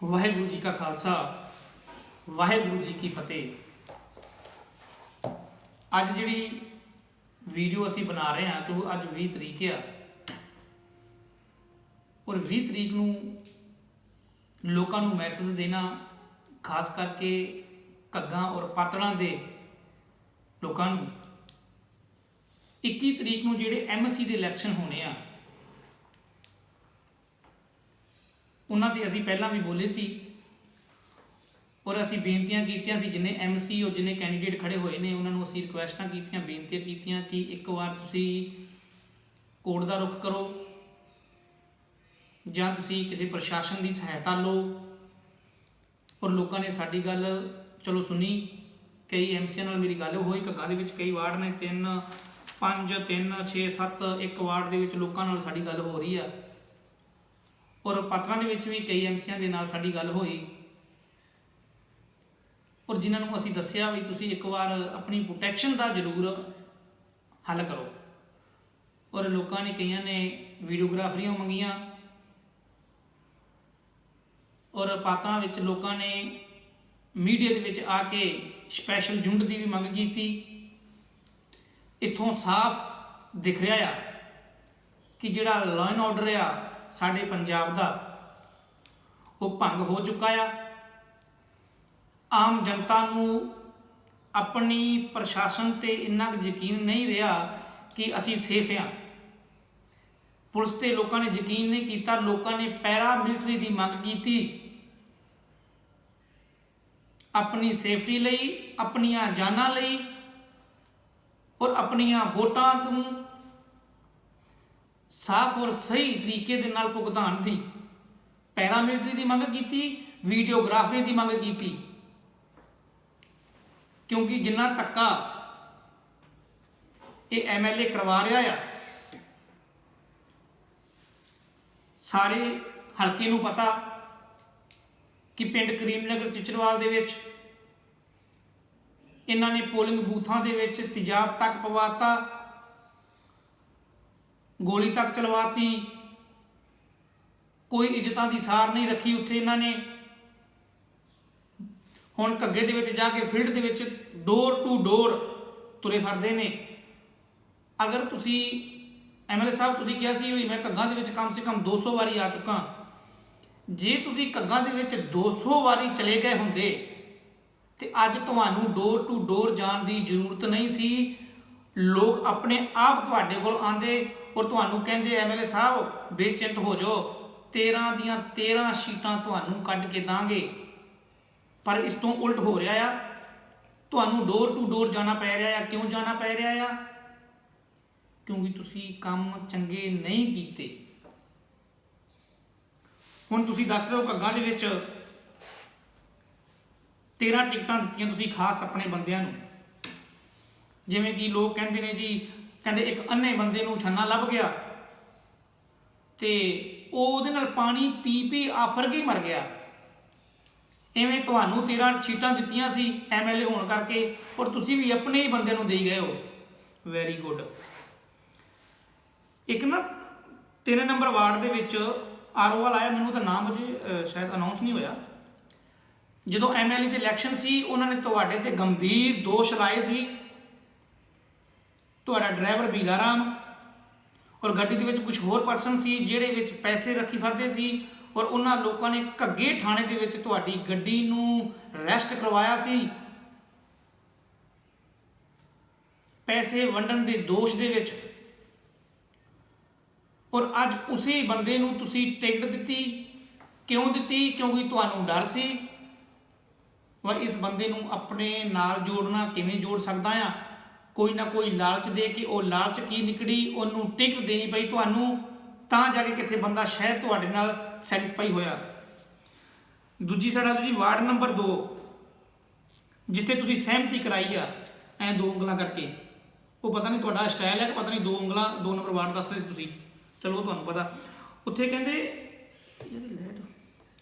ਵਾਹਿਗੁਰੂ ਜੀ ਕਾ ਖਾਲਸਾ, ਵਾਹਿਗੁਰੂ ਜੀ ਕੀ ਫਤਿਹ। ਅੱਜ ਜਿਹੜੀ ਵੀਡੀਓ ਅਸੀਂ ਬਣਾ ਰਹੇ ਹਾਂ ਕਿਉਂਕਿ ਅੱਜ 20 ਤਰੀਕ ਆ। ਔਰ 20 ਤਰੀਕ ਨੂੰ ਲੋਕਾਂ ਨੂੰ ਮੈਸੇਜ ਦੇਣਾ, ਖਾਸ ਕਰਕੇ ਘੱਗਾਂ ਔਰ ਪਾਤੜਾਂ ਦੇ ਲੋਕਾਂ ਨੂੰ 21 ਤਰੀਕ ਨੂੰ ਜਿਹੜੇ ਐਮਐਸਸੀ ਦੇ ਇਲੈਕਸ਼ਨ ਹੋਣੇ ਆ ਉਹਨਾਂ ਤੇ ਅਸੀਂ ਪਹਿਲਾਂ ਵੀ ਬੋਲੇ ਸੀ ਔਰ ਅਸੀਂ ਬੇਨਤੀਆਂ ਕੀਤੀਆਂ ਸੀ, ਜਿੰਨੇ ਐਮਸੀ ਔਰ ਜਿੰਨੇ ਕੈਂਡੀਡੇਟ ਖੜੇ ਹੋਏ ਨੇ, ਉਹਨਾਂ ਨੂੰ ਅਸੀਂ ਰਿਕੁਐਸਟਾਂ ਕੀਤੀਆਂ, ਬੇਨਤੀਆਂ ਕੀਤੀਆਂ ਕਿ ਇੱਕ ਵਾਰ ਤੁਸੀਂ ਕੋਰਟ ਦਾ ਰੁਖ ਕਰੋ ਜਾਂ ਤੁਸੀਂ ਕਿਸੇ ਪ੍ਰਸ਼ਾਸਨ ਦੀ ਸਹਾਇਤਾ ਲਓ। ਔਰ ਲੋਕਾਂ ਨੇ ਸਾਡੀ ਗੱਲ ਚਲੋ ਸੁਣੀ, ਕਈ ਐਮਸੀਆਂ ਨਾਲ ਮੇਰੀ ਗੱਲ ਹੋਈ ਘੱਗਾ ਦੇ ਵਿੱਚ ਕਈ ਵਾਰਡ ਨੇ 3 5 3 6 7 ਇੱਕ ਵਾਰਡ ਦੇ ਵਿੱਚ ਲੋਕਾਂ ਨਾਲ ਸਾਡੀ ਗੱਲ ਹੋ ਰਹੀ ਆ। ਔਰ ਪਾਤਰਾਂ ਦੇ ਵਿੱਚ ਵੀ ਕਈ ਐਮਸੀਆਂ ਦੇ ਨਾਲ ਸਾਡੀ ਗੱਲ ਹੋਈ। ਔਰ ਜਿਨ੍ਹਾਂ ਨੂੰ ਅਸੀਂ ਦੱਸਿਆ ਵੀ ਤੁਸੀਂ ਇੱਕ ਵਾਰ ਆਪਣੀ ਪ੍ਰੋਟੈਕਸ਼ਨ ਦਾ ਜ਼ਰੂਰ ਹੱਲ ਕਰੋ। ਔਰ ਲੋਕਾਂ ਨੇ ਕਈਆਂ ਨੇ ਵੀਡੀਓਗ੍ਰਾਫਰੀਆਂ ਮੰਗੀਆਂ। ਔਰ ਪਾਤਰਾਂ ਵਿੱਚ ਲੋਕਾਂ ਨੇ ਮੀਡੀਆ ਦੇ ਵਿੱਚ ਆ ਕੇ ਸਪੈਸ਼ਲ ਜੁੰਡ ਦੀ ਵੀ ਮੰਗ ਕੀਤੀ। ਇੱਥੋਂ ਸਾਫ਼ ਦਿਖ ਰਿਹਾ ਆ ਕਿ ਜਿਹੜਾ ਲਾਅ ਐਂਡ ਆਰਡਰ ਆ ਸਾਡੇ ਪੰਜਾਬ ਦਾ ਉਹ ਭੰਗ ਹੋ ਚੁੱਕਾ ਆ। ਆਮ ਜਨਤਾ ਨੂੰ ਆਪਣੀ ਪ੍ਰਸ਼ਾਸਨ ਤੇ ਇੰਨਾ ਕੁ ਯਕੀਨ ਨਹੀਂ ਰਿਹਾ ਕਿ ਅਸੀਂ ਸੇਫ ਆ। ਪੁਲਿਸ ਤੇ ਲੋਕਾਂ ਨੇ ਯਕੀਨ ਨਹੀਂ ਕੀਤਾ, ਲੋਕਾਂ ਨੇ ਪੈਰਾ ਮਿਲਟਰੀ ਦੀ ਮੰਗ ਕੀਤੀ। ਆਪਣੀ ਸੇਫਟੀ ਲਈ, ਆਪਣੀਆਂ ਜਾਨਾਂ ਲਈ ਔਰ ਆਪਣੀਆਂ ਵੋਟਾਂ ਤੋਂ ਸਾਫ਼ ਔਰ ਸਹੀ ਤਰੀਕੇ ਦੇ ਨਾਲ ਭੁਗਤਾਨ ਸੀ। ਪੈਰਾਮਿਲਟਰੀ ਦੀ ਮੰਗ ਕੀਤੀ, ਵੀਡੀਓਗ੍ਰਾਫਰੀ ਦੀ ਮੰਗ ਕੀਤੀ। ਕਿਉਂਕਿ ਜਿੰਨਾ ਤੱਕਾ ਇਹ ਐਮਐਲਏ ਕਰਵਾ ਰਿਹਾ ਆ, ਸਾਰੇ ਹਲਕੇ ਨੂੰ ਪਤਾ ਕਿ ਪਿੰਡ ਕਰੀਮਨਗਰ ਚਿਚਰਵਾਲ ਦੇ ਵਿੱਚ, ਇਹਨਾਂ ਨੇ ਪੋਲਿੰਗ ਬੂਥਾਂ ਦੇ ਵਿੱਚ ਤੇਜ਼ਾਬ ਤੱਕ ਪਵਾਤਾ ਗੋਲੀ ਤੱਕ ਚਲਵਾਤੀ। ਕੋਈ ਇੱਜ਼ਤਾਂ ਦੀ ਸਾਰ ਨਹੀਂ ਰੱਖੀ ਉੱਥੇ ਇਹਨਾਂ ਨੇ। ਹੁਣ ਕੱਗੇ ਦੇ ਵਿੱਚ ਜਾ ਕੇ ਫੀਲਡ ਦੇ ਵਿੱਚ ਡੋਰ ਟੂ ਡੋਰ ਤੁਰੇ ਫਿਰਦੇ ਨੇ। ਅਗਰ ਤੁਸੀਂ ਐਮਐਲਏ ਸਾਹਿਬ, ਤੁਸੀਂ ਕਿਹਾ ਸੀ ਵੀ ਮੈਂ ਕੱਗਾਂ ਦੇ ਵਿੱਚ ਕਮ ਸੇ ਕਮ 200 ਵਾਰੀ ਆ ਚੁੱਕਾ। ਜੇ ਤੁਸੀਂ ਕੱਗਾਂ ਦੇ ਵਿੱਚ 200 ਵਾਰੀ ਚਲੇ ਗਏ ਹੁੰਦੇ, ਤੇ ਅੱਜ ਤੁਹਾਨੂੰ ਡੋਰ ਟੂ ਡੋਰ ਜਾਣ ਦੀ ਜ਼ਰੂਰਤ ਨਹੀਂ ਸੀ। ਲੋਕ ਆਪਣੇ ਆਪ ਤੁਹਾਡੇ ਕੋਲ ਆਂਦੇ ਔਰ ਤੁਹਾਨੂੰ ਕਹਿੰਦੇ ਐਮਐਲਏ ਸਾਹਿਬ, ਬੇਚਿੰਤ ਹੋ ਜਾਓ। 13 ਦੀਆਂ 13 ਸ਼ੀਟਾਂ ਤੁਹਾਨੂੰ ਕੱਢ ਕੇ ਦਾਂਗੇ। ਪਰ ਇਸ ਤੋਂ ਉਲਟ ਹੋ ਰਿਹਾ ਆ, ਤੁਹਾਨੂੰ ਡੋਰ ਟੂ ਡੋਰ ਜਾਣਾ ਪੈ ਰਿਹਾ ਆ। ਕਿਉਂ ਜਾਣਾ ਪੈ ਰਿਹਾ ਆ? ਕਿਉਂਕਿ ਤੁਸੀਂ ਕੰਮ ਚੰਗੇ ਨਹੀਂ ਕੀਤੇ। ਹੁਣ ਤੁਸੀਂ ਦੱਸ ਰਹੇ ਹੋ ਕੱਗਾਂ ਦੇ ਵਿੱਚ 13 ਟਿਕਟਾਂ ਦਿੱਤੀਆਂ ਤੁਸੀਂ ਖਾਸ ਆਪਣੇ ਬੰਦਿਆਂ ਨੂੰ। ਜਿਵੇਂ ਕਿ ਲੋਕ ਕਹਿੰਦੇ ਨੇ ਜੀ, ਕਹਿੰਦੇ ਇੱਕ ਅੰਨੇ ਬੰਦੇ ਨੂੰ ਛੰਨਾ ਲੱਭ ਗਿਆ ਤੇ ਉਹ ਉਹਦੇ ਨਾਲ ਪਾਣੀ ਪੀ ਪੀ ਆਫਰ ਕੇ ਮਰ ਗਿਆ। ਐਵੇਂ ਤੁਹਾਨੂੰ 13 ਸੀਟਾਂ ਦਿੱਤੀਆਂ ਸੀ ਐਮਐਲਏ ਹੋਣ ਕਰਕੇ ਔਰ ਤੁਸੀਂ ਵੀ ਆਪਣੇ ਹੀ ਬੰਦੇ ਨੂੰ ਦੇਈ ਗਏ ਹੋ। ਵੈਰੀ ਗੁੱਡ ਇੱਕ ਨਾ 3 ਨੰਬਰ ਵਾਰਡ ਦੇ ਵਿੱਚ ਆਰਓਵਾਲ ਆਇਆ, ਮੈਨੂੰ ਤਾਂ ਨਾਮ ਅਜੇ ਸ਼ਾਇਦ ਅਨਾਉਂਸ ਨਹੀਂ ਹੋਇਆ। ਜਦੋਂ ਐਮਐਲਏ ਦੀ ਇਲੈਕਸ਼ਨ ਸੀ, ਉਹਨਾਂ ਨੇ ਤੁਹਾਡੇ ਤੇ ਗੰਭੀਰ ਦੋਸ਼ ਲਾਏ ਸੀ। ਤੁਹਾਡਾ ਡਰਾਈਵਰ ਬੀਲਾ ਰਾਮ ਔਰ ਗੱਡੀ ਦੇ ਵਿੱਚ ਕੁਝ ਹੋਰ ਪਰਸਨ ਸੀ, ਜਿਹੜੇ ਵਿੱਚ ਪੈਸੇ ਰੱਖੀ ਫਿਰਦੇ ਸੀ, ਔਰ ਉਹਨਾਂ ਲੋਕਾਂ ਨੇ ਘੱਗੇ ਥਾਣੇ ਦੇ ਵਿੱਚ ਤੁਹਾਡੀ ਗੱਡੀ ਨੂੰ ਰੈਸਟ ਕਰਵਾਇਆ ਸੀ। ਪੈਸੇ ਵੰਡਣ ਦੇ ਦੋਸ਼ ਦੇ ਵਿੱਚ। ਔਰ ਅੱਜ ਉਸੇ ਬੰਦੇ ਨੂੰ ਤੁਸੀਂ ਟਿਕਟ ਦਿੱਤੀ। ਕਿਉਂ ਦਿੱਤੀ? ਕਿਉਂਕਿ ਤੁਹਾਨੂੰ ਡਰ ਸੀ। ਵਾ ਇਸ ਬੰਦੇ ਨੂੰ ਆਪਣੇ ਨਾਲ ਜੋੜਨਾ ਕਿਵੇਂ ਜੋੜ ਸਕਦਾ ਆ ਕੋਈ ਨਾ ਕੋਈ ਲਾਲਚ ਦੇ ਕੇ ਉਹ ਲਾਲਚ ਕੀ ਨਿਕੜੀ ਉਹਨੂੰ ਟਿਕਟ ਦੇਣੀ ਪਈ ਤੁਹਾਨੂੰ, ਤਾਂ ਜਾ ਕੇ ਕਿੱਥੇ ਬੰਦਾ ਸ਼ਾਇਦ ਤੁਹਾਡੇ ਨਾਲ ਸੈਟੀਸਫਾਈ ਹੋਇਆ। ਦੂਜੀ ਸਾਡਾ ਜੀ ਵਾਰਡ ਨੰਬਰ 2 ਜਿੱਥੇ ਤੁਸੀਂ ਸਹਿਮਤੀ ਕਰਾਈ ਆ, ਐ ਦੋ ਉਂਗਲਾਂ ਕਰਕੇ। ਉਹ ਪਤਾ ਨਹੀਂ ਤੁਹਾਡਾ ਸਟਾਈਲ ਹੈ ਕਿ ਪਤਾ ਨਹੀਂ ਦੋ ਉਂਗਲਾਂ, ਦੋ ਨੰਬਰ ਵਾਰਡ ਦੱਸ ਰਹੇ ਸੀ ਤੁਸੀਂ। ਚਲੋ ਤੁਹਾਨੂੰ ਪਤਾ। ਉੱਥੇ ਕਹਿੰਦੇ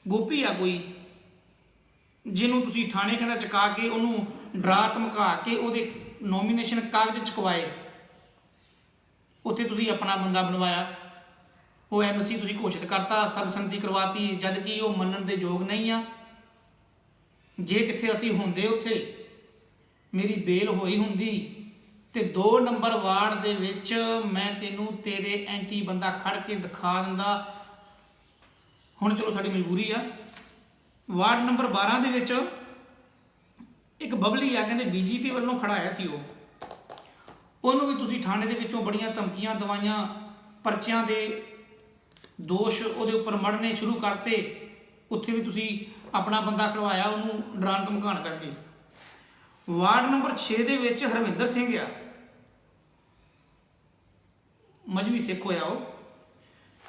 ਗੋਪੀ ਆ ਕੋਈ, ਜਿਹਨੂੰ ਤੁਸੀਂ ਥਾਣੇ ਕਹਿੰਦਾ ਚੁਕਾ ਕੇ ਉਹਨੂੰ ਡਰਾ ਧਮਕਾ ਕੇ ਉਹਦੇ ਨੋਮੀਨੇਸ਼ਨ ਕਾਗਜ਼ ਚੁਕਵਾਏ। ਉੱਥੇ ਤੁਸੀਂ ਆਪਣਾ ਬੰਦਾ ਬਣਵਾਇਆ। ਉਹ ਐਮਸੀ ਤੁਸੀਂ ਘੋਸ਼ਿਤ ਕਰਤਾ, ਸਰਬਸੰਮਤੀ ਕਰਵਾਤੀ, ਜਦ ਕਿ ਉਹ ਮੰਨਣ ਦੇ ਯੋਗ ਨਹੀਂ ਆ। ਜੇ ਕਿੱਥੇ ਅਸੀਂ ਹੁੰਦੇ ਉੱਥੇ, ਮੇਰੀ ਬੇਲ ਹੋਈ ਹੁੰਦੀ, ਤੇ 2 ਨੰਬਰ ਵਾਰਡ ਦੇ ਵਿੱਚ ਮੈਂ ਤੈਨੂੰ ਤੇਰੇ ਐਂਟੀ ਬੰਦਾ ਖੜ ਕੇ ਦਿਖਾ ਦਿੰਦਾ। ਹੁਣ ਚਲੋ ਸਾਡੀ ਮਜਬੂਰੀ ਆ। ਵਾਰਡ ਨੰਬਰ 12 ਦੇ ਵਿੱਚ ਇੱਕ ਬਬਲੀ ਆ, ਕਹਿੰਦੇ ਬੀਜੇਪੀ ਵੱਲੋਂ ਖੜਾਇਆ ਸੀ ਉਹ। ਉਹਨੂੰ ਵੀ ਤੁਸੀਂ ਥਾਣੇ ਦੇ ਵਿੱਚੋਂ ਬੜੀਆਂ ਧਮਕੀਆਂ, ਦਵਾਈਆਂ, ਪਰਚਿਆਂ ਦੇ ਦੋਸ਼ ਉਹਦੇ ਉੱਪਰ ਮੜਨੇ ਸ਼ੁਰੂ ਕਰਤੇ। ਉੱਥੇ ਵੀ ਤੁਸੀਂ ਆਪਣਾ ਬੰਦਾ ਖੜਵਾਇਆ ਉਹਨੂੰ ਡਰਾਣ ਧਮਕਾਉਣ ਕਰਕੇ। ਵਾਰਡ ਨੰਬਰ 6 ਦੇ ਵਿੱਚ ਹਰਵਿੰਦਰ ਸਿੰਘ ਆ। ਮਜਬੀ ਸਿੱਖ ਹੋਇਆ ਉਹ।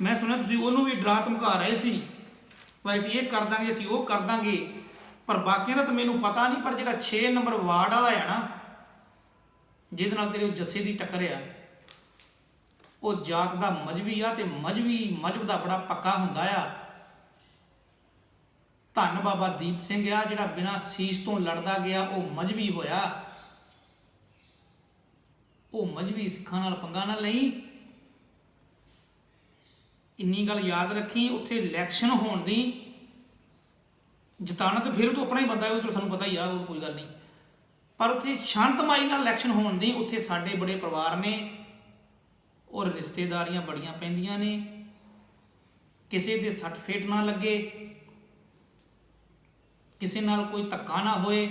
ਮੈਂ ਸੁਣਿਆ ਤੁਸੀਂ ਉਹਨੂੰ ਵੀ ਡਰਾ ਧਮਕਾ ਰਹੇ ਸੀ। ਵੀ ਅਸੀਂ ਇਹ ਕਰ ਦਾਂਗੇ, ਅਸੀਂ ਉਹ ਕਰ ਦਾਂਗੇ। ਪਰ ਬਾਕੀ ਦਾ ਤਾਂ ਮੈਨੂੰ ਪਤਾ ਨਹੀਂ, ਪਰ ਜਿਹੜਾ 6 ਨੰਬਰ ਵਾਰਡ ਵਾਲਾ ਹੈ ਨਾ, ਜਿਹਦੇ ਨਾਲ ਤੇਰੇ ਉਹ ਜੱਸੇ ਦੀ ਟੱਕਰ ਆ, ਉਹ ਜਾਤ ਦਾ ਮਜਬੀ ਆ ਤੇ ਮਜਬੀ ਮਜਬ ਦਾ ਬੜਾ ਪੱਕਾ ਹੁੰਦਾ ਆ। ਧੰਨ ਬਾਬਾ ਦੀਪ ਸਿੰਘ ਆ, ਜਿਹੜਾ ਬਿਨਾਂ ਸੀਸ ਤੋਂ ਲੜਦਾ ਗਿਆ, ਉਹ ਮਜਬੀ ਹੋਇਆ। ਉਹ ਮਜਬੀ ਸਿੱਖਾਂ ਨਾਲ ਪੰਗਾ ਨਾ ਲਈ। ਇੰਨੀ ਗੱਲ ਯਾਦ ਰੱਖੀ, ਉੱਥੇ ਇਲੈਕਸ਼ਨ ਹੋਣ ਦੀ ਜਿਤਾਣਾ ਤਾਂ ਫਿਰ ਉਹ ਤੋਂ ਆਪਣਾ ਹੀ ਬੰਦਾ ਹੈ, ਉਹ ਤਾਂ ਸਾਨੂੰ ਪਤਾ ਹੀ ਆ, ਉਹ ਕੋਈ ਗੱਲ ਨਹੀਂ। ਪਰ ਉੱਥੇ ਸ਼ਾਂਤਮਈ ਨਾਲ ਇਲੈਕਸ਼ਨ ਹੋਣ ਦੀ ਉੱਥੇ ਸਾਡੇ ਬੜੇ ਪਰਿਵਾਰ ਨੇ, ਔਰ ਰਿਸ਼ਤੇਦਾਰੀਆਂ ਬੜੀਆਂ ਪੈਂਦੀਆਂ ਨੇ। ਕਿਸੇ ਦੇ ਸੱਟ ਫੇਟ ਨਾ ਲੱਗੇ, ਕਿਸੇ ਨਾਲ ਕੋਈ ਧੱਕਾ ਨਾ ਹੋਏ,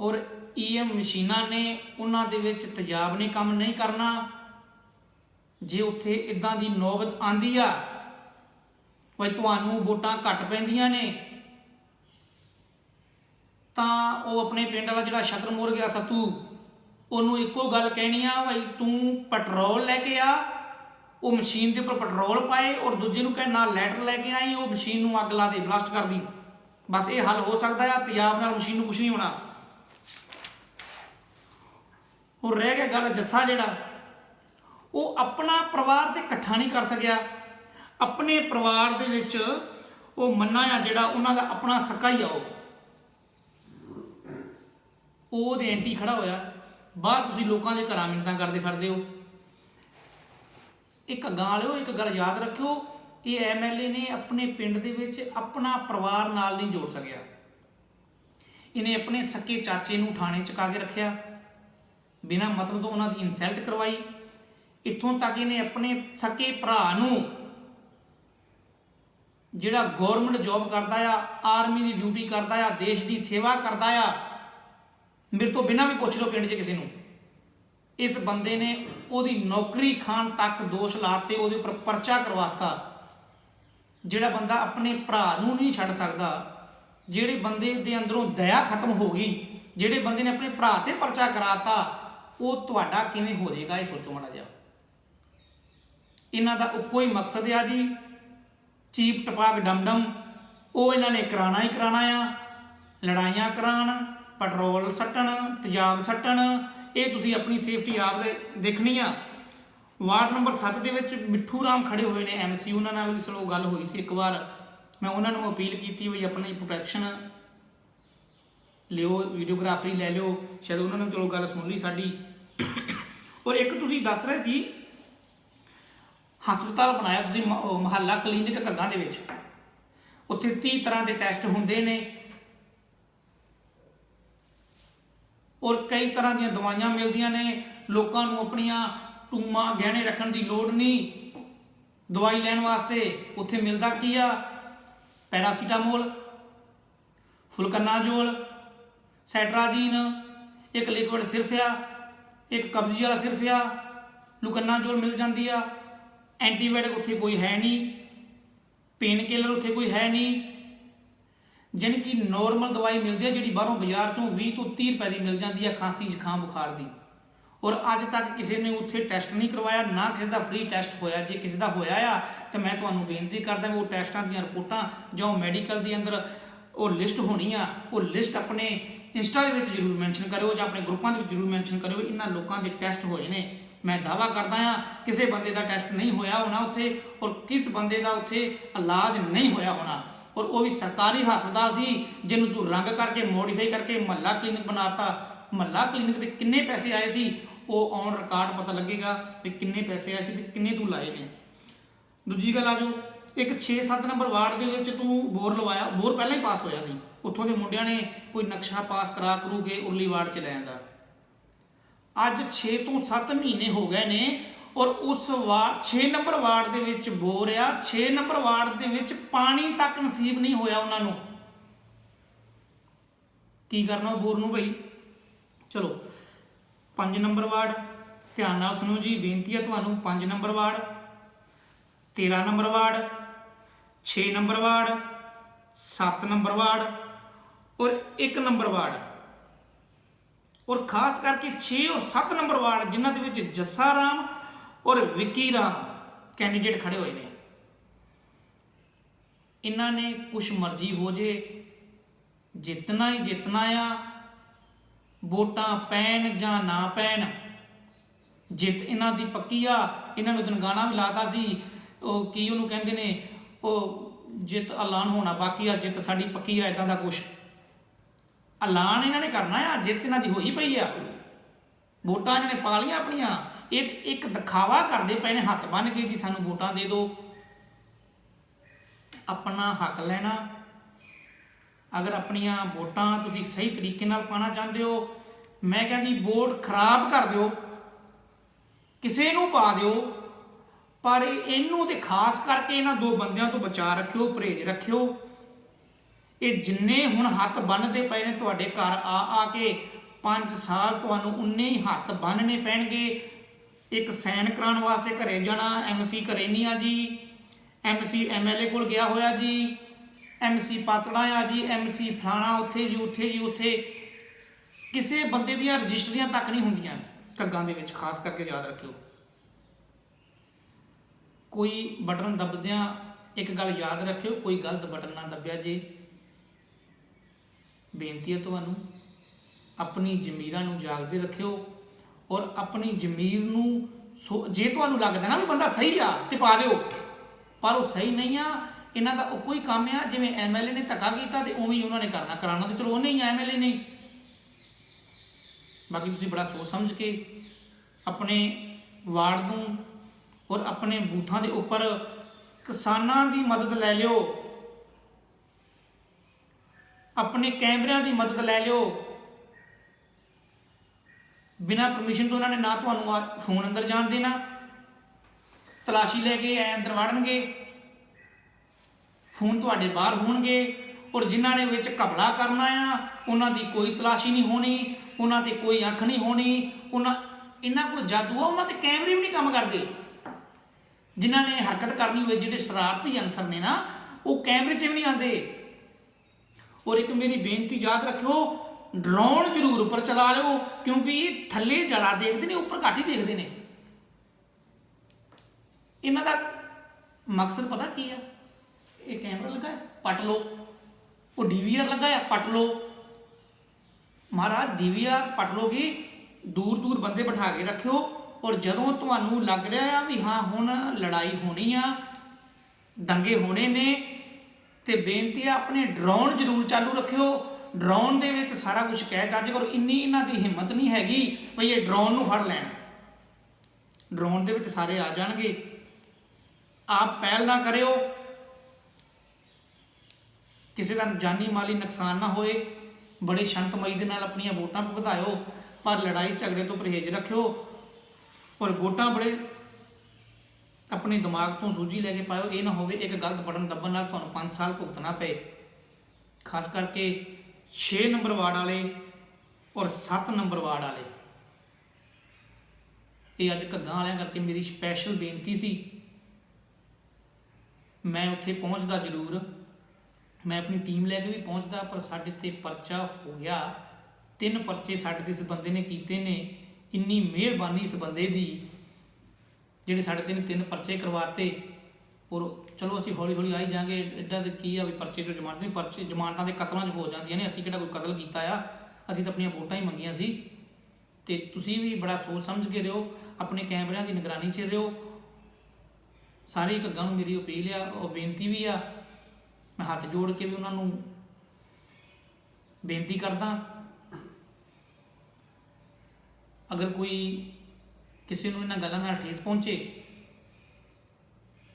ਔਰ ਈਐਮ ਮਸ਼ੀਨਾਂ ਨੇ, ਉਹਨਾਂ ਦੇ ਵਿੱਚ ਤਜਾਬ ਨੇ ਕੰਮ ਨਹੀਂ ਕਰਨਾ। ਜੇ ਉੱਥੇ ਇਦਾਂ ਦੀ ਨੌਬਤ ਆਂਦੀ ਆ ਵੀ ਤੁਹਾਨੂੰ ਵੋਟਾਂ ਘੱਟ ਪੈਂਦੀਆਂ ਨੇ। ਤਾਂ ਉਹ ਆਪਣੇ ਪਿੰਡ ਵਾਲਾ ਜਿਹੜਾ ਛਤਰ ਮੁਰ ਗਿਆ ਸਤੂ, ਉਹਨੂੰ ਇੱਕੋ ਗੱਲ ਕਹਿਣੀ ਆ ਭਾਈ ਤੂੰ ਪੈਟਰੋਲ ਲੈ ਕੇ ਆ। ਉਹ ਮਸ਼ੀਨ ਦੇ ਉੱਪਰ ਪੈਟਰੋਲ ਪਾਏ ਔਰ ਦੂਜੇ ਨੂੰ ਕਹਿ ਨਾਲ ਲੈਟਰ ਲੈ ਕੇ ਆਈ, ਉਹ ਮਸ਼ੀਨ ਨੂੰ ਅੱਗ ਲਾ ਦੇ, ਬਲਾਸਟ ਕਰ ਦੀ। ਬਸ ਇਹ ਹੱਲ ਹੋ ਸਕਦਾ ਆ, ਤੇਜ਼ਾਬ ਨਾਲ ਮਸ਼ੀਨ ਨੂੰ ਕੁਝ ਨਹੀਂ ਹੋਣਾ। ਉਹ ਰਹਿ ਗਿਆ ਗੱਲ ਜੱਸਾ ਜਿਹੜਾ। ਉਹ ਆਪਣਾ ਪਰਿਵਾਰ ਤੇ ਇਕੱਠਾ ਨਹੀਂ ਕਰ ਸਕਿਆ। ਆਪਣੇ ਪਰਿਵਾਰ ਦੇ ਵਿੱਚ ਉਹ ਮੰਨਾ ਆ ਜਿਹੜਾ ਉਹਨਾਂ ਦਾ ਆਪਣਾ ਸਕਾ ਹੀ ਆ ਉਹ। ਉਹਦੇ ਐਂਟੀ ਖੜਾ ਹੋਇਆ, ਬਾਹਰ ਤੁਸੀਂ ਲੋਕਾਂ ਦੇ ਘਰਾਂ ਮਿੰਤਾਂ ਕਰਦੇ ਫਿਰਦੇ ਹੋ। ਇੱਕ ਗਾਂ ਵਾਲਿਓ ਇੱਕ ਗੱਲ ਯਾਦ ਰੱਖਿਓ, ਇਹ ਐਮਐਲਏ ਨੇ ਆਪਣੇ ਪਿੰਡ ਦੇ ਵਿੱਚ ਆਪਣਾ ਪਰਿਵਾਰ ਨਾਲ ਨਹੀਂ ਜੋੜ ਸਕਿਆ। ਇਹਨੇ ਆਪਣੇ ਸੱਕੇ ਚਾਚੇ ਨੂੰ ਥਾਣੇ ਚਕਾ ਕੇ ਰੱਖਿਆ। ਬਿਨਾਂ ਮਤਲਬ ਤੋਂ ਉਹਨਾਂ ਦੀ ਇਨਸਲਟ ਕਰਵਾਈ। ਇੱਥੋਂ ਤੱਕ ਇਹਨੇ ਆਪਣੇ ਸਕੇ ਭਰਾ ਨੂੰ ਜਿਹੜਾ ਗਵਰਨਮੈਂਟ ਜੌਬ ਕਰਦਾ ਆ ਆਰਮੀ ਦੀ ਡਿਊਟੀ ਕਰਦਾ ਆ, ਦੇਸ਼ ਦੀ ਸੇਵਾ ਕਰਦਾ ਆ, ਮੇਰੇ ਤੋਂ ਬਿਨਾਂ ਵੀ ਪੁੱਛ ਲਓ ਪਿੰਡ 'ਚ ਕਿਸੇ ਨੂੰ। ਇਸ ਬੰਦੇ ਨੇ ਉਹਦੀ ਨੌਕਰੀ ਖਾਣ ਤੱਕ ਦੋਸ਼ ਲਾਤੇ ਉਹਦੇ ਉੱਪਰ ਪਰਚਾ ਕਰਵਾਤਾ। ਜਿਹੜਾ ਬੰਦਾ ਆਪਣੇ ਭਰਾ ਨੂੰ ਨਹੀਂ ਛੱਡ ਸਕਦਾ, ਜਿਹੜੇ ਬੰਦੇ ਦੇ ਅੰਦਰੋਂ ਦਇਆ ਖਤਮ ਹੋ ਗਈ, ਜਿਹੜੇ ਬੰਦੇ ਨੇ ਆਪਣੇ ਭਰਾ ਤੇ ਪਰਚਾ ਕਰਾਤਾ, ਉਹ ਤੁਹਾਡਾ ਕਿਵੇਂ ਹੋ ਜਾਏਗਾ ਇਹ ਸੋਚੋ ਮਾੜਾ ਜਿਹਾ। ਇਹਨਾਂ ਦਾ ਇੱਕੋ ਹੀ ਮਕਸਦ ਆ ਜੀ ਚੀਪ ਟਪਾਕ ਡਮਡਮ, ਉਹ ਇਹਨਾਂ ਨੇ ਕਰਾਣਾ ਹੀ ਕਰਾਣਾ ਆ। ਲੜਾਈਆਂ ਕਰਾਣ, ਪੈਟਰੋਲ ਸੱਟਣ, ਤੇਜ਼ਾਬ ਸੱਟਣ, ਇਹ ਤੁਸੀਂ ਆਪਣੀ ਸੇਫਟੀ ਆਪ ਦੇ ਦੇਖਣੀ ਆ। ਵਾਰਡ ਨੰਬਰ 7 ਦੇ ਵਿੱਚ ਮਿੱਠੂ ਰਾਮ ਖੜੇ ਹੋਏ ਨੇ ਐਮਸੀ ਉਹਨਾਂ ਨਾਲ ਵੀ ਸਲੋ ਗੱਲ ਹੋਈ ਸੀ ਇੱਕ ਵਾਰ। ਮੈਂ ਉਹਨਾਂ ਨੂੰ ਅਪੀਲ ਕੀਤੀ ਵੀ ਆਪਣੀ ਪ੍ਰੋਟੈਕਸ਼ਨ ਲਿਓ ਵੀਡੀਓਗ੍ਰਾਫਰੀ ਲੈ ਲਿਓ। ਸ਼ਾਇਦ ਉਹਨਾਂ ਨੇ ਚਲੋ ਗੱਲ ਸੁਣ ਲਈ ਸਾਡੀ। ਔਰ ਇੱਕ ਤੁਸੀਂ ਦੱਸ ਰਹੇ ਸੀ ਹਸਪਤਾਲ ਬਣਾਇਆ ਤੁਸੀਂ ਮ- ਉਹ ਮਹੱਲਾ ਕਲੀਨਿਕ ਘੱਗਾ ਦੇ ਵਿੱਚ। ਉੱਥੇ 30 ਤਰ੍ਹਾਂ ਦੇ ਟੈਸਟ ਹੁੰਦੇ ਨੇ। ਔਰ ਕਈ ਤਰ੍ਹਾਂ ਦੀਆਂ ਦਵਾਈਆਂ ਮਿਲਦੀਆਂ ਨੇ। ਲੋਕਾਂ ਨੂੰ ਆਪਣੀਆਂ ਟੂਮਾਂ ਗਹਿਣੇ ਰੱਖਣ ਦੀ ਲੋੜ ਨਹੀਂ। ਦਵਾਈ ਲੈਣ ਵਾਸਤੇ ਉੱਥੇ ਮਿਲਦਾ ਕੀ ਆ? ਪੈਰਾਸੀਟਾਮੋਲ, ਫੁਲਕਨਾਜੋਲ, ਸੈਟਰਾਜੀਨ, ਇੱਕ ਲਿਕਵਿਡ ਸਿਰਫ ਆ, ਇੱਕ ਕਬਜ਼ੀ ਵਾਲਾ ਸਿਰਫ ਆ। ਲੁਕਨਾਜੋਲ ਮਿਲ ਜਾਂਦੀ ਆ। ਐਂਟੀਬਾਇਓਟਿਕ ਉੱਥੇ ਕੋਈ ਹੈ ਨਹੀਂ ਪੇਨ ਕਿਲਰ ਉੱਥੇ ਕੋਈ ਹੈ ਨਹੀਂ, ਜਾਣੀ ਕਿ ਨਾਰਮਲ ਦਵਾਈ ਮਿਲਦੀ ਹੈ ਜਿਹੜੀ ਬਾਹਰੋਂ ਬਾਜ਼ਾਰ ਚੋਂ 20 ਤੋਂ 30 ਰੁਪਏ ਦੀ ਮਿਲ ਜਾਂਦੀ ਹੈ ਖਾਂਸੀ, ਜ਼ੁਕਾਮ, ਬੁਖਾਰ ਦੀ। ਔਰ ਅੱਜ ਤੱਕ ਕਿਸੇ ਨੇ ਉੱਥੇ ਟੈਸਟ ਨਹੀਂ ਕਰਵਾਇਆ, ਨਾ ਕਿਸੇ ਦਾ ਫ੍ਰੀ ਟੈਸਟ ਹੋਇਆ। ਜੇ ਕਿਸੇ ਦਾ ਹੋਇਆ ਆ, ਤਾਂ ਮੈਂ ਤੁਹਾਨੂੰ ਬੇਨਤੀ ਕਰਦਾ ਵੀ ਉਹ ਟੈਸਟਾਂ ਦੀਆਂ ਰਿਪੋਰਟਾਂ ਜੋ ਮੈਡੀਕਲ ਦੇ ਅੰਦਰ ਉਹ ਲਿਸਟ ਹੋਣੀ ਆ, ਉਹ ਲਿਸਟ ਆਪਣੇ ਇੰਸਟਾ ਦੇ ਵਿੱਚ ਜ਼ਰੂਰ ਮੈਂਸ਼ਨ ਕਰਿਓ ਜਾਂ ਆਪਣੇ ਗਰੁੱਪਾਂ ਦੇ ਵਿੱਚ ਜ਼ਰੂਰ ਮੈਂਸ਼ਨ ਕਰਿਓ ਇਹਨਾਂ ਲੋਕਾਂ ਦੇ ਟੈਸਟ ਹੋਏ ਨੇ। ਮੈਂ ਦਾਵਾ ਕਰਦਾ ਹਾਂ, ਕਿਸੇ ਬੰਦੇ ਦਾ ਟੈਸਟ ਨਹੀਂ ਹੋਇਆ ਹੋਣਾ ਉੱਥੇ ਔਰ ਕਿਸ ਬੰਦੇ ਦਾ ਉੱਥੇ ਇਲਾਜ ਨਹੀਂ ਹੋਇਆ ਹੋਣਾ। ਔਰ ਉਹ ਵੀ ਸਰਕਾਰੀ ਹਸਪਤਾਲ ਸੀ, ਜਿਹਨੂੰ ਤੂੰ ਰੰਗ ਕਰਕੇ ਮੋਡੀਫਾਈ ਕਰਕੇ ਮਹੱਲਾ ਕਲੀਨਿਕ ਬਣਾਤਾ। ਮਹੱਲਾ ਕਲੀਨਿਕ ਦੇ ਕਿੰਨੇ ਪੈਸੇ ਆਏ ਸੀ, ਉਹ ਔਨ ਰਿਕਾਰਡ ਪਤਾ ਲੱਗੇਗਾ ਵੀ ਕਿੰਨੇ ਪੈਸੇ ਆਏ ਸੀ ਤੇ ਕਿੰਨੇ ਤੂੰ ਲਾਏ ਨੇ। ਦੂਜੀ ਗੱਲ ਆ ਜੋ, ਇੱਕ 6-7 ਨੰਬਰ ਵਾਰਡ ਦੇ ਵਿੱਚ ਤੂੰ ਬੋਰ ਲਵਾਇਆ, ਬੋਰ ਪਹਿਲਾਂ ਹੀ ਪਾਸ ਹੋਇਆ ਸੀ। ਉੱਥੋਂ ਦੇ ਮੁੰਡਿਆਂ ਨੇ ਕੋਈ ਨਕਸ਼ਾ ਪਾਸ ਕਰਾ ਕਰੂ ਕੇ ਉਰਲੀ ਵਾਰਡ 'ਚ ਲੈ ਜਾਂਦਾ ਅੱਜ 6 ਤੋਂ 7 ਮਹੀਨੇ ਹੋ ਗਏ ਨੇ ਔਰ ਉਸ ਵਾਰਡ 6 ਨੰਬਰ ਵਾਰਡ ਦੇ ਵਿੱਚ ਬੋਰ ਆ 6 ਨੰਬਰ ਵਾਰਡ ਦੇ ਵਿੱਚ ਪਾਣੀ ਤੱਕ ਨਸੀਬ ਨਹੀਂ ਹੋਇਆ ਉਹਨਾਂ ਨੂੰ। ਕੀ ਕਰਨਾ ਉਹ ਬੋਰ ਨੂੰ ਭਾਈ ਚਲੋ 5 ਨੰਬਰ ਵਾਰਡ, ਧਿਆਨ ਨਾਲ ਸੁਣੋ ਜੀ, ਬੇਨਤੀ ਹੈ ਤੁਹਾਨੂੰ 5 number ward 13 number ward 6 number ward 7 number ward ਔਰ 1 ਨੰਬਰ ਵਾਰਡ। ਔਰ ਖਾਸ ਕਰਕੇ 6 ਔਰ 7 ਨੰਬਰ ਵਾਰਡ ਜਿਨ੍ਹਾਂ ਦੇ ਵਿੱਚ ਜੱਸਾ ਰਾਮ ਔਰ ਵਿੱਕੀ ਰਾਮ ਕੈਂਡੀਡੇਟ ਖੜੇ ਹੋਏ ਨੇ। ਇਹਨਾਂ ਨੇ ਕੁਛ ਮਰਜ਼ੀ ਹੋ ਜੇ, ਜਿੱਤਣਾ ਹੀ ਜਿੱਤਣਾ ਆ, ਵੋਟਾਂ ਪੈਣ ਜਾਂ ਨਾ ਪੈਣ, ਜਿੱਤ ਇਹਨਾਂ ਦੀ ਪੱਕੀ ਆ। ਇਹਨਾਂ ਨੂੰ ਦਿਨ ਗਾਣਾ ਵੀ ਲਾਤਾ ਸੀ। ਉਹ ਕੀ ਉਹਨੂੰ ਕਹਿੰਦੇ ਨੇ, ਉਹ ਜਿੱਤ ਐਲਾਨ ਹੋਣਾ ਬਾਕੀ ਆ, ਜਿੱਤ ਸਾਡੀ ਪੱਕੀ ਆ ਇਦਾਂ ਦਾ ਕੁਛ। ਐਲਾਨ ਇਹਨਾਂ ਨੇ ਕਰਨਾ ਆ, ਜਿੱਤ ਇਹਨਾਂ ਦੀ ਹੋਈ ਪਈ ਆ। ਵੋਟਾਂ ਇਹਨਾਂ ਨੇ ਪਾ ਲਈਆਂ ਆਪਣੀਆਂ। ਇਹ ਇੱਕ ਦਿਖਾਵਾ ਕਰਦੇ ਪਏ ਨੇ, ਹੱਥ ਬੰਨ ਕੇ ਜੀ ਸਾਨੂੰ ਵੋਟਾਂ ਦੇ ਦਿਓ। ਆਪਣਾ ਹੱਕ ਲੈਣਾ। ਅਗਰ ਆਪਣੀਆਂ ਵੋਟਾਂ ਤੁਸੀਂ ਸਹੀ ਤਰੀਕੇ ਨਾਲ ਪਾਣਾ ਚਾਹੁੰਦੇ ਹੋ, ਮੈਂ ਕਹਿੰਦੀ ਵੋਟ ਖਰਾਬ ਕਰ ਦਿਓ। ਕਿਸੇ ਨੂੰ ਪਾ ਦਿਓ। ਪਰ ਇਹਨੂੰ ਤੇ ਖਾਸ ਕਰਕੇ ਇਹਨਾਂ ਦੋ ਬੰਦਿਆਂ ਤੋਂ ਬਚਾ ਰੱਖਿਓ, ਪਰਹੇਜ਼ ਰੱਖਿਓ। ਇਹ ਜਿੰਨੇ ਹੁਣ ਹੱਥ ਬੰਨਦੇ ਪਏ ਨੇ ਤੁਹਾਡੇ ਘਰ, ਆ ਆ ਕੇ 5 ਸਾਲ ਤੁਹਾਨੂੰ ਉਨੇ ਹੀ ਹੱਥ ਬੰਨਣੇ ਪੈਣਗੇ। ਇੱਕ ਸਾਈਨ ਕਰਾਉਣ ਵਾਸਤੇ ਘਰੇ ਜਾਣਾ ਐਮਸੀ ਘਰੇ ਨਹੀਂ ਆ ਜੀ ਐਮਸੀ ਐਮਐਲਏ ਕੋਲ ਗਿਆ ਹੋਇਆ ਜੀ ਐਮਸੀ ਪਾਤੜਾ ਆ ਜੀ ਐਮਸੀ ਫਲਾਣਾ ਉੱਥੇ ਜੀ ਉੱਥੇ ਜੀ, ਉੱਥੇ। ਕਿਸੇ ਬੰਦੇ ਦੀਆਂ ਰਜਿਸਟਰੀਆਂ ਤੱਕ ਨਹੀਂ ਹੁੰਦੀਆਂ ਕੱਗਾਂ ਦੇ ਵਿੱਚ, ਖਾਸ ਕਰਕੇ ਯਾਦ ਰੱਖਿਓ। ਕੋਈ ਬਟਨ ਦਬਦਿਆਂ ਇੱਕ ਗੱਲ ਯਾਦ ਰੱਖਿਓ, ਕੋਈ ਗਲਤ ਬਟਨ ਨਾ ਦਬਿਆ ਜੀ। ਬੇਨਤੀ ਹੈ ਤੁਹਾਨੂੰ, ਆਪਣੀ ਜ਼ਮੀਰਾਂ ਨੂੰ ਜਾਗਦੇ ਰੱਖਿਓ ਔਰ ਆਪਣੀ ਜ਼ਮੀਰ ਨੂੰ ਸੋ- ਜੇ ਤੁਹਾਨੂੰ ਲੱਗਦਾ ਨਾ ਵੀ ਬੰਦਾ ਸਹੀ ਆ ਤੇ ਪਾ ਦਿਓ। ਪਰ ਉਹ ਸਹੀ ਨਹੀਂ ਆ, ਇਹਨਾਂ ਦਾ ਉਹ ਕੋਈ ਕੰਮ ਆ, ਜਿਵੇਂ ਐਮਐਲਏ ਨੇ ਧੱਕਾ ਕੀਤਾ ਤੇ ਉਵੇਂ ਹੀ ਉਹਨਾਂ ਨੇ ਕਰਨਾ। ਕਰਾਉਣਾ ਤੇ ਚਲੋ ਉਹਨੇ ਹੀ ਐਮਐਲਏ ਨੇ। ਬਾਕੀ ਤੁਸੀਂ ਬੜਾ ਸੋਚ ਸਮਝ ਕੇ ਆਪਣੇ ਵਾਰਡ ਨੂੰ ਔਰ ਆਪਣੇ ਬੂਥਾਂ ਦੇ ਉੱਪਰ ਕਿਸਾਨਾਂ ਦੀ ਮਦਦ ਲੈ ਲਿਓ। ਆਪਣੇ ਕੈਮਰਿਆਂ ਦੀ ਮਦਦ ਲੈ ਲਿਓ। ਬਿਨਾਂ ਪਰਮਿਸ਼ਨ ਤੋਂ ਉਹਨਾਂ ਨੇ ਨਾ ਤੁਹਾਨੂੰ ਆ- ਫੋਨ ਅੰਦਰ ਜਾਣ ਦੇਣਾ। ਤਲਾਸ਼ੀ ਲੈ ਕੇ ਐ ਅੰਦਰ ਵੜਨਗੇ। ਫੋਨ ਤੁਹਾਡੇ ਬਾਹਰ ਹੋਣਗੇ ਔਰ ਜਿਨ੍ਹਾਂ ਨੇ ਵਿੱਚ ਘਪਲਾ ਕਰਨਾ ਆ, ਉਹਨਾਂ ਦੀ ਕੋਈ ਤਲਾਸ਼ੀ ਨਹੀਂ ਹੋਣੀ, ਉਹਨਾਂ ਤੇ ਕੋਈ ਅੱਖ ਨਹੀਂ ਹੋਣੀ, ਉਹਨਾਂ, ਇਹਨਾਂ ਕੋਲ ਜਾਦੂ ਆ, ਉਹਨਾਂ ਤੇ ਕੈਮਰੇ ਵੀ ਨਹੀਂ ਕੰਮ ਕਰਦੇ। ਜਿਨ੍ਹਾਂ ਨੇ ਹਰਕਤ ਕਰਨੀ ਹੋਵੇ, ਜਿਹੜੇ ਸ਼ਰਾਰਤੀ ਅਨਸਰ ਨੇ ਨਾ, ਉਹ ਕੈਮਰੇ 'ਚ ਵੀ ਨਹੀਂ ਆਉਂਦੇ। ਔਰ ਇੱਕ ਮੇਰੀ ਬੇਨਤੀ ਯਾਦ ਰੱਖਿਓ ਡਰੋਨ ਜ਼ਰੂਰ ਉੱਪਰ ਚਲਾ ਲਿਓ ਕਿਉਂਕਿ ਇਹ ਥੱਲੇ ਜ਼ਿਆਦਾ ਦੇਖਦੇ ਨੇ ਉੱਪਰ ਘੱਟ ਹੀ ਦੇਖਦੇ ਨੇ। ਇਹਨਾਂ ਦਾ ਮਕਸਦ ਪਤਾ ਕੀ ਆ? ਇਹ ਕੈਮਰਾ ਲੱਗਾ ਹੈ, ਪੱਟ ਲਓ। ਉਹ ਡੀਵੀਆਰ ਲੱਗਾ ਹੈ ਪੱਟ ਲਓ। ਮਹਾਰਾਜ ਡੀਵੀਆਰ ਪੱਟ ਲੋਗੇ ਦੂਰ ਦੂਰ ਬੰਦੇ ਬਿਠਾ ਕੇ ਰੱਖਿਓ। ਔਰ ਜਦੋਂ ਤੁਹਾਨੂੰ ਲੱਗ ਰਿਹਾ ਆ ਵੀ ਹਾਂ ਹੁਣ ਲੜਾਈ ਹੋਣੀ ਆ ਦੰਗੇ ਹੋਣੇ ਨੇ ਤੇ ਬੇਨਤੀ ਆ ਆਪਣੇ ਡਰੋਨ ਜ਼ਰੂਰ ਚਾਲੂ ਰੱਖਿਓ। ਡਰੋਨ ਦੇ ਵਿੱਚ ਸਾਰਾ ਕੁਝ ਕਹਿ ਚੱਜ ਕਰੋ ਇੰਨੀ ਇਹਨਾਂ ਦੀ ਹਿੰਮਤ ਨਹੀਂ ਹੈਗੀ ਵੀ ਇਹ ਡਰੋਨ ਨੂੰ ਫੜ ਲੈਣ। ਡਰੋਨ ਦੇ ਵਿੱਚ ਸਾਰੇ ਆ ਜਾਣਗੇ। ਆਪ ਪਹਿਲ ਨਾ ਕਰਿਓ। ਕਿਸੇ ਦਾ ਜਾਨੀ ਮਾਲੀ ਨੁਕਸਾਨ ਨਾ ਹੋਏ, ਬੜੇ ਸ਼ਾਂਤਮਈ ਦੇ ਨਾਲ ਆਪਣੀਆਂ ਵੋਟਾਂ ਭੁਗਤਾਇਓ, ਪਰ ਲੜਾਈ ਝਗੜੇ ਤੋਂ ਪਰਹੇਜ਼ ਰੱਖਿਓ। ਔਰ ਵੋਟਾਂ ਬੜੇ ਆਪਣੇ ਦਿਮਾਗ ਤੋਂ ਸੂਝੀ ਲੈ ਕੇ ਪਾਇਓ, ਇਹ ਨਾ ਹੋਵੇ ਇੱਕ ਗਲਤ ਬਟਨ ਦੱਬਣ ਨਾਲ ਤੁਹਾਨੂੰ 5 ਸਾਲ ਭੁਗਤਣਾ ਪਏ। ਖਾਸ ਕਰਕੇ 6 ਨੰਬਰ ਵਾਰਡ ਵਾਲੇ ਔਰ 7 ਨੰਬਰ ਵਾਰਡ ਵਾਲੇ। ਇਹ ਅੱਜ ਘੱਗਾਂ ਵਾਲਿਆਂ ਕਰਕੇ ਮੇਰੀ ਸਪੈਸ਼ਲ ਬੇਨਤੀ ਸੀ। ਮੈਂ ਉੱਥੇ ਪਹੁੰਚਦਾ ਜ਼ਰੂਰ। ਮੈਂ ਆਪਣੀ ਟੀਮ ਲੈ ਕੇ ਵੀ ਪਹੁੰਚਦਾ, ਪਰ ਸਾਡੇ ਤੇ ਪਰਚਾ ਹੋ ਗਿਆ। ਤਿੰਨ ਪਰਚੇ ਸਾਡੇ ਤੇ ਇਸ ਬੰਦੇ ਨੇ ਕੀਤੇ ਨੇ। ਇੰਨੀ ਮਿਹਰਬਾਨੀ ਇਸ ਬੰਦੇ ਦੀ। ਜਿਹੜੇ ਸਾਡੇ ਤਿੰਨ ਤਿੰਨ ਪਰਚੇ ਕਰਵਾਤੇ, ਔਰ ਚਲੋ ਅਸੀਂ ਹੌਲੀ ਹੌਲੀ ਆਈ ਜਾਾਂਗੇ ਐਡਾ ਤੇ ਕੀ ਆ ਵੀ ਪਰਚੇ ਤੋਂ ਜ਼ਮਾਨਤ ਨਹੀਂ ਪਰਚੇ ਜ਼ਮਾਨਤਾਂ ਦੇ ਕਤਲਾਂ 'ਚ ਹੋ ਜਾਂਦੀਆਂ ਨੇ, ਅਸੀਂ ਕਿਹੜਾ ਕੋਈ ਕਤਲ ਕੀਤਾ ਆ? ਅਸੀਂ ਤਾਂ ਆਪਣੀਆਂ ਵੋਟਾਂ ਹੀ ਮੰਗੀਆਂ ਸੀ। ਤੇ ਤੁਸੀਂ ਵੀ ਬੜਾ ਸੋਚ ਸਮਝ ਕੇ ਰਿਓ ਆਪਣੇ ਕੈਮਰਿਆਂ ਦੀ ਨਿਗਰਾਨੀ 'ਚ ਰਿਓ ਸਾਰੇ ਅੱਗਾਂ ਨੂੰ ਮੇਰੀ ਅਪੀਲ ਆ, ਉਹ ਬੇਨਤੀ ਵੀ ਆ, ਮੈਂ ਹੱਥ ਜੋੜ ਕੇ ਵੀ ਉਹਨਾਂ ਨੂੰ ਬੇਨਤੀ ਕਰਦਾ। ਅਗਰ ਕੋਈ ਕਿਸੇ ਨੂੰ ਇਹਨਾਂ ਗੱਲਾਂ ਨਾਲ ਠੇਸ ਪਹੁੰਚੇ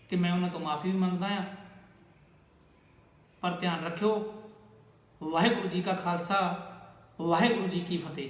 ਤੇ ਮੈਂ ਉਹਨਾਂ ਤੋਂ ਮਾਫੀ ਵੀ ਮੰਗਦਾ ਆ ਪਰ ਧਿਆਨ ਰੱਖਿਓ, ਵਾਹਿਗੁਰੂ ਜੀ ਕਾ ਖਾਲਸਾ, ਵਾਹਿਗੁਰੂ ਜੀ ਕੀ ਫਤਿਹ।